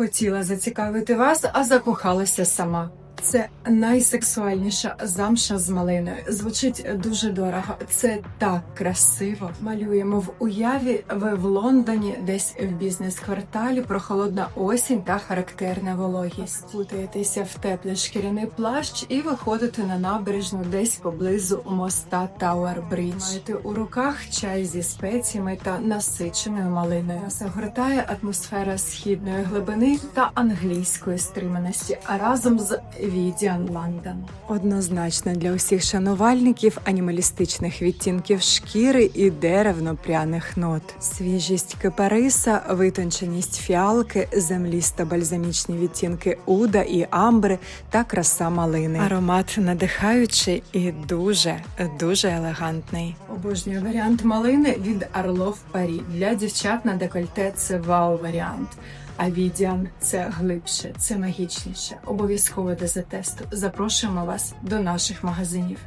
хотіла зацікавити вас, а закохалася сама. Це найсексуальніша замша з малиною. Звучить дуже дорого. Це так красиво. Малюємо в уяві. Ви в Лондоні, десь в бізнес-кварталі, прохолодна осінь та характерна вологість. Кутаєтеся в теплий шкіряний плащ і виходите на набережну десь поблизу моста Тауер Брідж. Маєте у руках чай зі спеціями та насиченою малиною. Вас огортає атмосфера східної глибини та англійської стриманості, а разом з Відіан Лондон. Однозначно для усіх шанувальників анімалістичних відтінків шкіри і деревно-пряних нот. Свіжість кипариса, витонченість фіалки, землісто бальзамічні відтінки уда і амбри та краса малини. Аромат надихаючий і дуже дуже елегантний. Обожнюю варіант малини від Арлов Парі. Для дівчат на декольте це вау варіант. А Відіан це глибше, це магічніше. Обов'язково до затесту. Запрошуємо вас до наших магазинів.